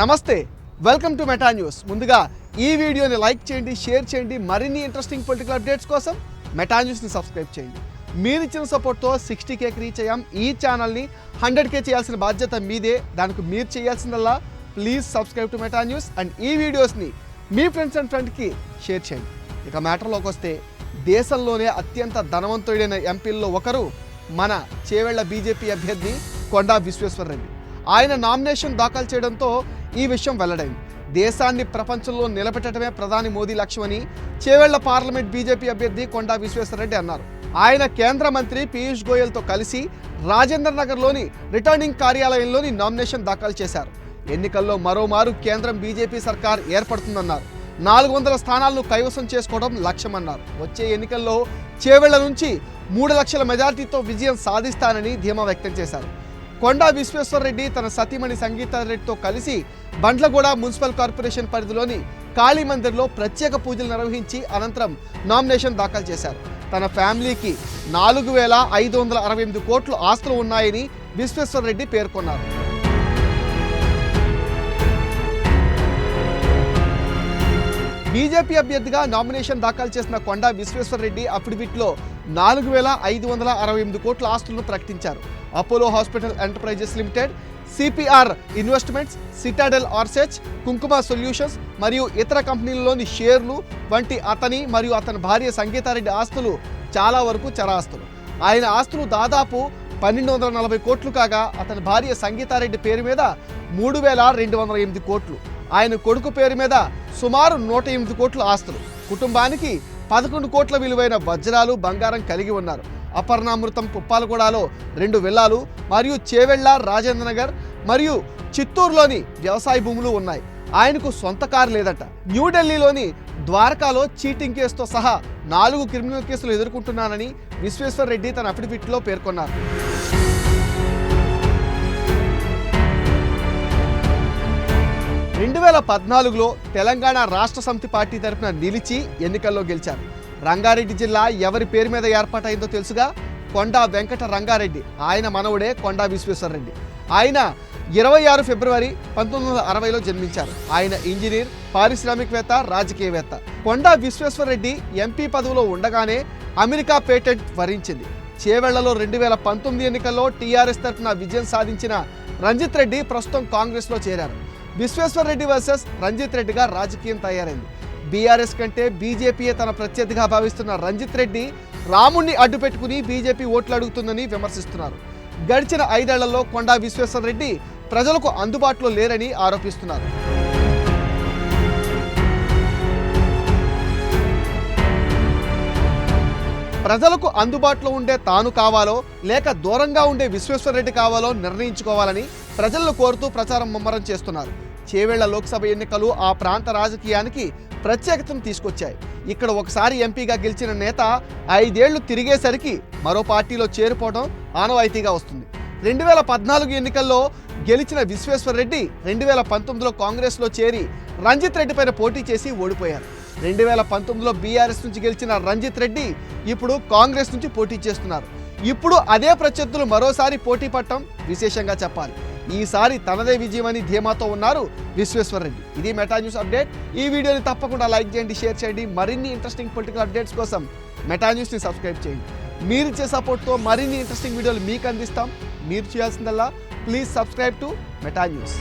నమస్తే welcome to Meta news ముందుగా ఈ వీడియోని లైక్ చేయండి షేర్ చేయండి మరిన్ని ఇంట్రెస్టింగ్ పొలిటికల్ అప్డేట్స్ కోసం మెటా న్యూస్ని సబ్స్క్రైబ్ చేయండి. మీరు ఇచ్చిన సపోర్ట్తో సిక్స్టీ కేకి రీచ్ అయ్యాం. ఈ ఛానల్ని హండ్రెడ్ కే చేయాల్సిన బాధ్యత మీదే. దానికి మీరు చేయాల్సిందల్లా please subscribe to Meta news and ఈ వీడియోస్ని మీ ఫ్రెండ్స్ అండ్ ఫ్రెండ్కి షేర్ చేయండి. ఇక మ్యాటర్లోకి వస్తే దేశంలోనే అత్యంత ధనవంతుడైన ఎంపీల్లో ఒకరు మన చేవెళ్ళ బీజేపీ అభ్యర్థి కొండా విశ్వేశ్వరరెడ్డి. ఆయన నామినేషన్ దాఖలు చేయడంతో ఈ విషయం వెల్లడైంది దేశాన్ని ప్రపంచంలో నిలబెట్టడమే ప్రధాని మోదీ లక్ష్యమని చేవెళ్ళ పార్లమెంట్ బీజేపీ అభ్యర్థి కొండా విశ్వేశ్వరరెడ్డి అన్నారు. ఆయన కేంద్ర మంత్రి పీయూష్ గోయల్తో కలిసి రాజేంద్ర నగర్లోని రిటర్నింగ్ కార్యాలయంలోని నామినేషన్ దాఖలు చేశారు. ఎన్నికల్లో మరోమారు కేంద్రం బీజేపీ సర్కార్ ఏర్పడుతుందన్నారు. నాలుగు వందల స్థానాలను కైవసం చేసుకోవడం లక్ష్యమన్నారు. వచ్చే ఎన్నికల్లో చేవెళ్ళ నుంచి మూడు లక్షల మెజార్టీతో విజయం సాధిస్తానని ధీమా వ్యక్తం చేశారు. కొండా విశ్వేశ్వరరెడ్డి తన సతీమణి సంగీతారెడ్డితో కలిసి బండ్లగూడ మున్సిపల్ కార్పొరేషన్ పరిధిలోని కాళీ మందిర్లో ప్రత్యేక పూజలు నిర్వహించి అనంతరం నామినేషన్ దాఖలు చేశారు. తన ఫ్యామిలీకి నాలుగు వేల ఐదు వందల అరవై ఎనిమిది కోట్లు ఆస్తులు ఉన్నాయని విశ్వేశ్వరరెడ్డి పేర్కొన్నారు. బీజేపీ అభ్యర్థిగా నామినేషన్ దాఖలు చేసిన కొండా విశ్వేశ్వరరెడ్డి అఫిడవిట్లో నాలుగు వేల ఐదు వందల అరవై ఎనిమిది కోట్ల ఆస్తులను ప్రకటించారు. Apollo hospital enterprises limited CPR investments Citadel ఆర్సెచ్ Kumkuma solutions మరియు ఇతర కంపెనీలలోని షేర్లు వంటి అతని మరియు అతని భార్య సంగీతారెడ్డి ఆస్తులు చాలా వరకు చరాస్తులు. ఆయన ఆస్తులు దాదాపు పన్నెండు వందల నలభై కోట్లు కాగా అతని భార్య సంగీతారెడ్డి పేరు మీద మూడు వేల రెండు వందల ఎనిమిది కోట్లు. ఆయన కొడుకు పేరు మీద సుమారు నూట ఎనిమిది కోట్ల ఆస్తులు. కుటుంబానికి పదకొండు కోట్ల విలువైన వజ్రాలు బంగారం కలిగి ఉన్నారు. అపర్ణామృతం పుప్పాలగూడలో రెండు విల్లాలు మరియు చేవెళ్ళ రాజేంద్ర నగర్ మరియు చిత్తూరులోని వ్యవసాయ భూములు ఉన్నాయి. ఆయనకు సొంత కారు లేదట. న్యూఢిల్లీలోని ద్వారకాలో చీటింగ్ కేసుతో సహా నాలుగు క్రిమినల్ కేసులు ఎదుర్కొంటున్నానని విశ్వేశ్వర్ రెడ్డి తన అఫిడవిట్లో పేర్కొన్నారు. రెండు వేల పద్నాలుగులో తెలంగాణ రాష్ట్ర సమితి పార్టీ తరఫున నిలిచి ఎన్నికల్లో గెలిచారు. రంగారెడ్డి జిల్లా ఎవరి పేరు మీద ఏర్పాటైందో తెలుసుగా? కొండా వెంకట రంగారెడ్డి. ఆయన మనవుడే కొండా విశ్వేశ్వరరెడ్డి ఆయన ఇరవై ఆరు ఫిబ్రవరి పంతొమ్మిది వందల అరవైలో జన్మించారు. ఆయన ఇంజనీర్ పారిశ్రామికవేత్త రాజకీయవేత్త. కొండా విశ్వేశ్వరరెడ్డి ఎంపీ పదవిలో ఉండగానే అమెరికా పేటెంట్ వరించింది. చేవెళ్ళలో రెండు వేల పంతొమ్మిది ఎన్నికల్లో టీఆర్ఎస్ తరఫున విజయం సాధించిన రంజిత్ రెడ్డి ప్రస్తుతం కాంగ్రెస్లో చేరారు. విశ్వేశ్వరరెడ్డి వర్సెస్ రంజిత్ రెడ్డిగా రాజకీయం తయారైంది. బీఆర్ఎస్ కంటే బీజేపీయే తన ప్రత్యర్థిగా భావిస్తున్న రంజిత్ రెడ్డి రాముణ్ణి అడ్డుపెట్టుకుని బీజేపీ ఓట్లు అడుగుతుందని విమర్శిస్తున్నారు. గడిచిన ఐదేళ్ళలో కొండా విశ్వేశ్వర రెడ్డి ప్రజలకు అందుబాటులో లేరని ఆరోపిస్తున్నారు. ప్రజలకు అందుబాటులో ఉండే తాను కావాలో లేక దూరంగా ఉండే విశ్వేశ్వరరెడ్డి కావాలో నిర్ణయించుకోవాలని ప్రజలను కోరుతూ ప్రచారం ముమ్మరం చేస్తున్నారు. చేవేళ్ళ లోక్సభ ఎన్నికలు ఆ ప్రాంత రాజకీయానికి ప్రత్యేకతను తీసుకొచ్చాయి. ఇక్కడ ఒకసారి ఎంపీగా గెలిచిన నేత ఐదేళ్ళు తిరిగేసరికి మరో పార్టీలో చేరిపోవడం ఆనవాయితీగా వస్తుంది. రెండు వేల పద్నాలుగు ఎన్నికల్లో గెలిచిన విశ్వేశ్వరరెడ్డి రెండు వేల పంతొమ్మిదిలో కాంగ్రెస్లో చేరి రంజిత్ రెడ్డి పైన పోటీ చేసి ఓడిపోయారు. రెండు వేల పంతొమ్మిదిలో బీఆర్ఎస్ నుంచి గెలిచిన రంజిత్ రెడ్డి ఇప్పుడు కాంగ్రెస్ నుంచి పోటీ చేస్తున్నారు. ఇప్పుడు అదే ప్రత్యర్థులు మరోసారి పోటీ పట్టడం విశేషంగా చెప్పాలి. ఈసారి తనదే విజయమని ధీమాతో ఉన్నారు విశ్వేశ్వరరెడ్డి. ఇది మెటా న్యూస్ అప్డేట్. ఈ వీడియోని తప్పకుండా లైక్ చేయండి షేర్ చేయండి. మరిన్ని ఇంట్రెస్టింగ్ పొలిటికల్ అప్డేట్స్ కోసం మెటా న్యూస్ని సబ్స్క్రైబ్ చేయండి. మీరు ఇచ్చే సపోర్ట్తో మరిన్ని ఇంట్రెస్టింగ్ వీడియోలు మీకు అందిస్తాం. మీరు చేయాల్సిందల్లా please subscribe to Meta news